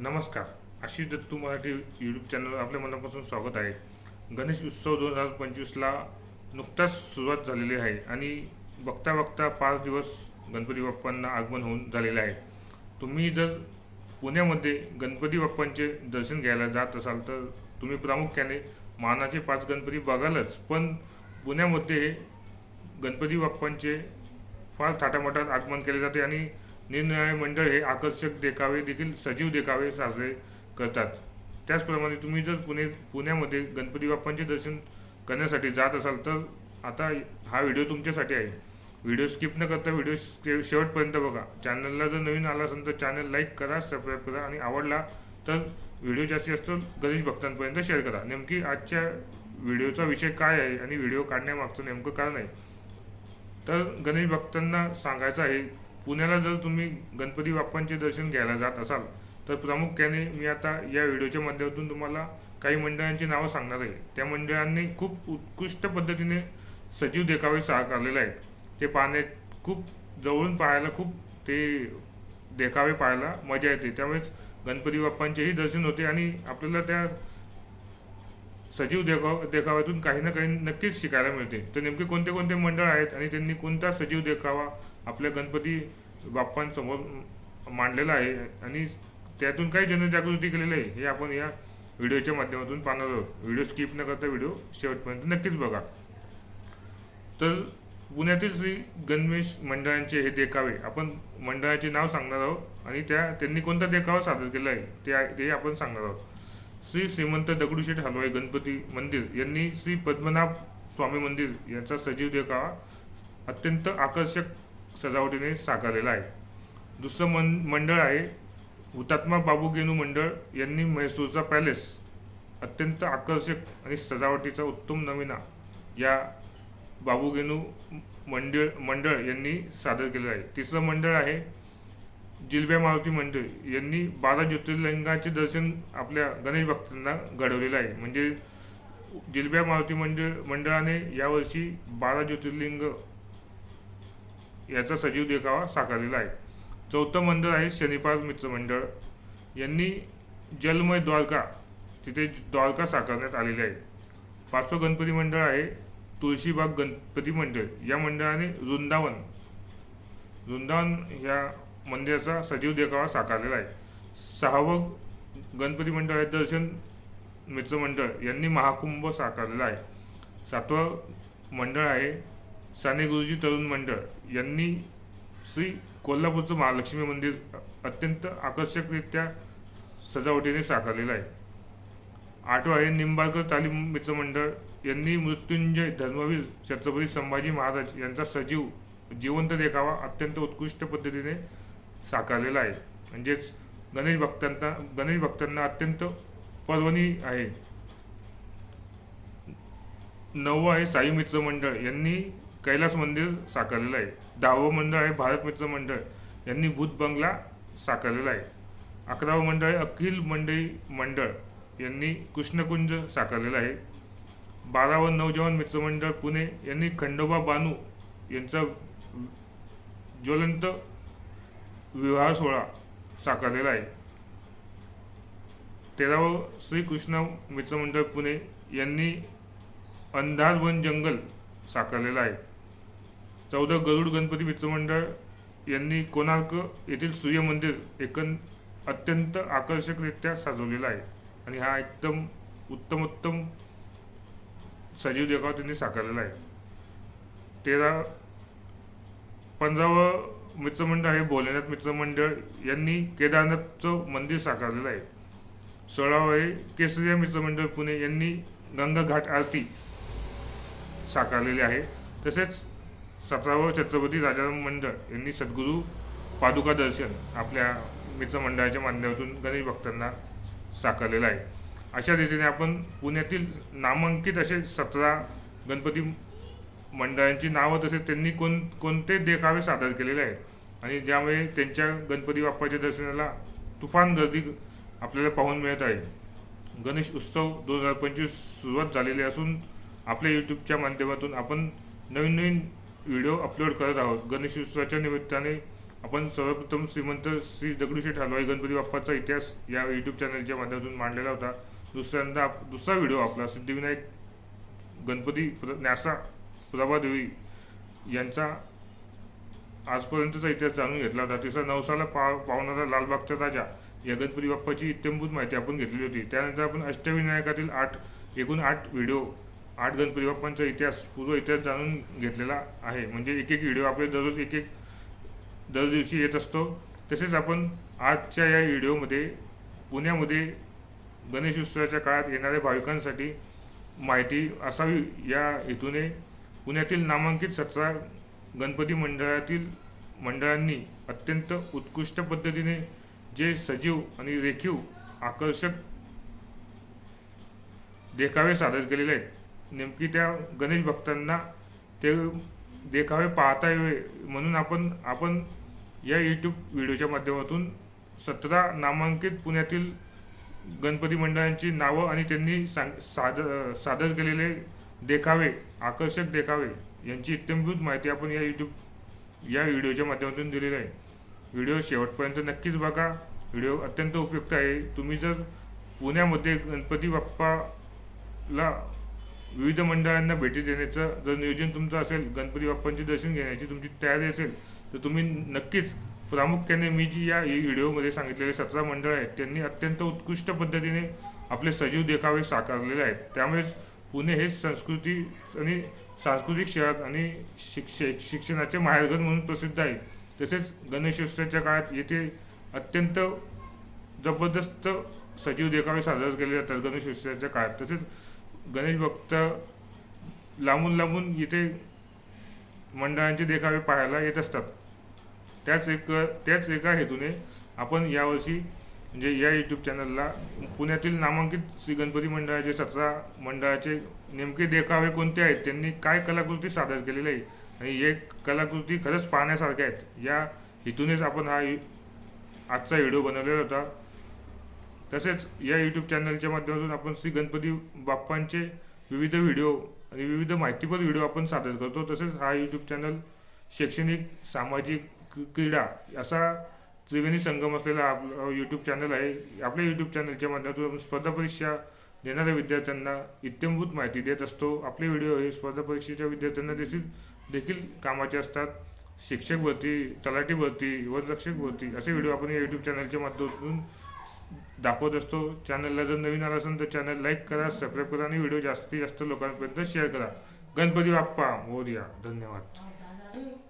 नमस्कार. Ashish Dattu Marathi YouTube channel आपल्या मनापासून स्वागत आहे. गणेश उत्सव दोन हजार पंचवीसला नुकताच सुरुवात झालेली आहे आणि बघता बघता पाच दिवस गणपती बाप्पांना आगमन होऊन झालेलं आहे. तुम्ही जर पुण्यामध्ये गणपती बाप्पांचे दर्शन घ्यायला जात असाल तर तुम्ही प्रामुख्याने मानाचे पाच गणपती बघालच. पण पुण्यामध्ये गणपती बाप्पांचे फार थाटामाटात आगमन केले जाते आणि निरनिराळे मंडळ हे आकर्षक देखावे देखील सजीव देखावे साजरे करतात. त्याचप्रमाणे तुम्ही जर पुणे पुण्यामध्ये गणपती बाप्पांचे दर्शन करण्यासाठी जात असाल तर आता हा व्हिडिओ तुमच्यासाठी आहे. व्हिडिओ स्किप न करता व्हिडिओ शेवटपर्यंत बघा. चॅनलला जर नवीन आला असेल तर चॅनल लाईक करा सबस्क्राईब करा आणि आवडला तर व्हिडिओ जास्तीत जास्त गणेश भक्तांपर्यंत शेअर करा. नेमकी आजच्या व्हिडिओचा विषय काय आहे आणि व्हिडिओ काढण्यामागचं नेमकं कारण आहे? तर गणेश भक्तांना सांगायचं आहे पुण्याला जर तुम्ही गणपती बाप्पांचे दर्शन घ्यायला जात असाल तर प्रामुख्याने मी आता या व्हिडिओच्या माध्यमातून तुम्हाला काही मंडळांची नावं सांगणार आहे. त्या मंडळांनी खूप उत्कृष्ट पद्धतीने सजीव देखावे साकारलेले आहेत. ते पाहण्यात खूप जवळून पाहायला खूप ते देखावे पाहायला मजा येते. त्यामुळेच गणपती बाप्पांचेही दर्शन होते आणि आपल्याला त्या सजीव देखाव देखाव्यातून काही ना काही नक्कीच शिकायला मिळते. तर नेमके कोणते कोणते मंडळ आहेत आणि त्यांनी कोणता सजीव देखावा आपल्या गणपती बाप्पांसमोर मांडलेला आहे आणि त्यातून काही जनजागृती केलेली आहे. हे आपण या व्हिडिओच्या माध्यमातून पाहणार आहोत. व्हिडिओ स्किप न करता व्हिडिओ शेवटपर्यंत नक्कीच बघा. तर पुण्यातील श्री गणेश मंडळांचे हे देखावे. आपण मंडळाचे नाव सांगणार आहोत आणि त्या त्यांनी कोणता देखावा सादर केला आहे ते ते आपण सांगणार आहोत. श्री श्रीमंत दगडूशेठ हलवाई गणपती मंदिर यांनी श्री पद्मनाभ स्वामी मंदिर यांचा सजीव देखावा. अत्यंत आकर्षक सजावटीने साकारलेला आहे. दुसरं मन मंडळ आहे हुतात्मा बाबू गेनू मंडळ यांनी म्हैसूरचा पॅलेस अत्यंत आकर्षक आणि सजावटीचा उत्तम नमुना या बाबूगेनू मंडळ मंडळ यांनी सादर केलेलं आहे. तिसरं मंडळ आहे जिलब्या मारुती मंडळ यांनी बारा ज्योतिर्लिंगाचे दर्शन आपल्या गणेश भक्तांना घडवलेलं आहे. म्हणजे जिलब्या मारुती मंडळ मंडळाने यावर्षी बारा ज्योतिर्लिंग याचा सजीव देखावा साकारलेला आहे. चौथं मंडळ आहे शनिपाल मित्र मंडळ. यांनी जलमय द्वारका तिथे द्वारका साकारण्यात आलेली आहे. पाचवं गणपती मंडळ आहे तुळशीबाग गणपती मंडळ. या मंडळाने वृंदावन वृंदावन ह्या मंदिराचा सजीव देखावा साकारलेला आहे. सहावं गणपती मंडळ आहे दर्शन मित्र मंडळ. यांनी महाकुंभ साकारलेला आहे. सातवं मंडळ आहे साने गुरुजी तरुण मंडळ यांनी श्री कोल्हापूरचं महालक्ष्मी मंदिर अत्यंत आकर्षकरित्या सजावटीने साकारलेलं आहे. आठवं आहे निंबाळकर तालीम मित्रमंडळ यांनी मृत्युंजय धर्मवीर छत्रपती संभाजी महाराज यांचा सजीव जिवंत देखावा अत्यंत उत्कृष्ट पद्धतीने साकारलेला आहे. म्हणजेच गणेश भक्तांना गणेश भक्तांना अत्यंत पर्वणी आहे. नववा आहे साई मित्र मंडळ यांनी कैलास मंदिर साकारलेलं आहे. दहावं मंडळ आहे भारत मित्र मंडळ. यांनी भूत बंगला साकारलेला आहे. अकरावं मंडळ आहे अखिल मंडळी मंडळ. यांनी कृष्णकुंज साकारलेलं आहे. बारावं नवजवान मित्रमंडळ पुणे. यांनी खंडोबा बानू यांचा ज्वलंत विवाह सोहळा साकारलेला आहे. तेरावं श्रीकृष्ण मित्रमंडळ पुणे. यांनी अंधारवन जंगल साकारलेलं आहे. चौदा गरुड गणपती मित्रमंडळ यांनी कोणार्क येथील सूर्य मंदिर एकन अत्यंत आकर्षकरित्या सजवलेलं आहे. आणि हा एकदम उत्तमोत्तम सजीव देखाव त्यांनी साकारलेला आहे. तेरा पंधरावं मित्रमंडळ आहे भोलेनाथ मित्रमंडळ. यांनी केदारनाथचं मंदिर साकारलेलं आहे. सोळावं आहे केसरिया मित्रमंडळ पुणे. यांनी गंगा घाट आरती साकारलेली आहे. तसेच सतरावं छत्रपती राजाराम मंडळ यांनी सद्गुरू पादुका दर्शन आपल्या मित्रमंडळाच्या माध्यमातून गणेश भक्तांना साकारलेलं आहे. अशा रीतीने आपण पुण्यातील नामांकित असे सतरा गणपती मंडळांची नावं तसेच त्यांनी कोण कोणते देखावे सादर केलेले आहेत आणि ज्यामुळे त्यांच्या गणपती बाप्पाच्या दर्शनाला तुफान गर्दी आपल्याला पाहून मिळत आहे. गणेश उत्सव दोन हजार पंचवीस सुरुवात झालेली असून आपल्या यूट्यूबच्या माध्यमातून आपण नवीन नवीन व्हिडिओ अपलोड करत आहोत. गणेश उत्सवाच्या निमित्ताने आपण सर्वप्रथम श्रीमंत श्री दगडूशेठ हलवाई गणपती बाप्पाचा इतिहास या यूट्यूब चॅनलच्या माध्यमातून मांडलेला होता. दुसऱ्यांदा आप- दुसरा व्हिडिओ आपला सिद्धिविनायक गणपती प्र- न्यासा प्रभादेवी यांचा आजपर्यंतचा इतिहास जाणून घेतला होता. तिसरा नवसाला पा पावणारा लालबागचा राजा या गणपती बाप्पाची इत्यंभूत माहिती आपण घेतलेली होती. त्यानंतर आपण अष्टविनायकातील आठ एकूण आठ व्हिडिओ आठ गणपती बाप्पांचा इतिहास पूर्व इतिहास जाणून घेतलेला आहे. म्हणजे एक एक व्हिडिओ आपले दररोज एक एक दर दिवशी येत असतो. तसेच आपण आजच्या या व्हिडिओमध्ये पुण्यामध्ये गणेश उत्सवाच्या काळात येणाऱ्या भाविकांसाठी माहिती असावी. या हेतूने पुण्यातील नामांकित सतरा गणपती मंडळातील मंडळांनी अत्यंत उत्कृष्ट पद्धतीने जे सजीव आणि रेखीव आकर्षक देखावे सादर केलेले आहेत. नेमकी त्या गणेश भक्तांना ते देखावे पाहता यावे म्हणून आपण आपण या यूट्यूब व्हिडिओच्या माध्यमातून सतरा नामांकित पुण्यातील गणपती मंडळांची नावं आणि त्यांनी सांग सादर सादर केलेले देखावे आकर्षक देखावे यांची इत्यंभूत माहिती आपण या यूट्यूब या व्हिडिओच्या माध्यमातून दिलेली आहे. व्हिडिओ शेवटपर्यंत नक्कीच बघा. व्हिडिओ अत्यंत उपयुक्त आहे. तुम्ही जर पुण्यामध्ये गणपती बाप्पाला विविध मंडळांना भेटी देण्याचं जर नियोजन तुमचं असेल गणपती बाप्पांचे दर्शन घेण्याची तुमची तयारी असेल तर तुम्ही नक्कीच प्रामुख्याने मी जी या व्हिडिओमध्ये सांगितलेले सतरा मंडळ आहेत त्यांनी अत्यंत उत्कृष्ट पद्धतीने आपले सजीव देखावे साकारलेले आहेत. त्यामुळेच पुणे हे संस्कृती आणि सांस्कृतिक शहर आणि शिक्षक शिक्षणाचे माहेरघर म्हणून प्रसिद्ध आहे. तसेच गणेशोत्सवाच्या काळात येथे अत्यंत जबरदस्त सजीव देखावे सादर केले जातात गणेशोत्सवाच्या काळात. तसेच गणेश भक्त लांबून लांबून इथे मंडळांचे देखावे पाहायला येत असतात. त्याच एक त्याच एका हेतूने आपण यावर्षी म्हणजे या यूट्यूब चॅनलला पुण्यातील नामांकित श्री गणपती मंडळाचे सतरा मंडळाचे नेमके देखावे कोणते आहेत त्यांनी काय कलाकृती सादर केलेली आहे आणि हे कलाकृती खरंच पाहण्यासारख्या आहेत. या हेतूनेच आपण हा आजचा व्हिडिओ बनवलेला होता. तसेच या यूट्यूब चॅनलच्या माध्यमातून आपण श्री गणपती बाप्पांचे विविध व्हिडिओ आणि विविध माहितीपर व्हिडिओ आपण सादर करतो. तसेच हा यूट्यूब चॅनल शैक्षणिक सामाजिक क- क्रीडा असा त्रिवेणी संगम असलेला आपला यूट्यूब चॅनल आहे. आपल्या यूट्यूब चॅनलच्या माध्यमातून आपण स्पर्धा परीक्षा देणाऱ्या विद्यार्थ्यांना इत्यंभूत माहिती देत असतो. आपले व्हिडिओ हे स्पर्धा परीक्षेच्या विद्यार्थ्यांना देखील देखील कामाचे असतात. शिक्षक भरती तलाठी भरती वनरक्षक भरती असे व्हिडिओ आपण या यूट्यूब चॅनलच्या माध्यमातून दाखवत असतो. चॅनलला जर नवीन आला असेल तर चॅनल लाईक करा सबस्क्राईब करा आणि व्हिडिओ जास्तीत जास्त लोकांपर्यंत शेअर करा. गणपती बाप्पा मोरया धन्यवाद. हो,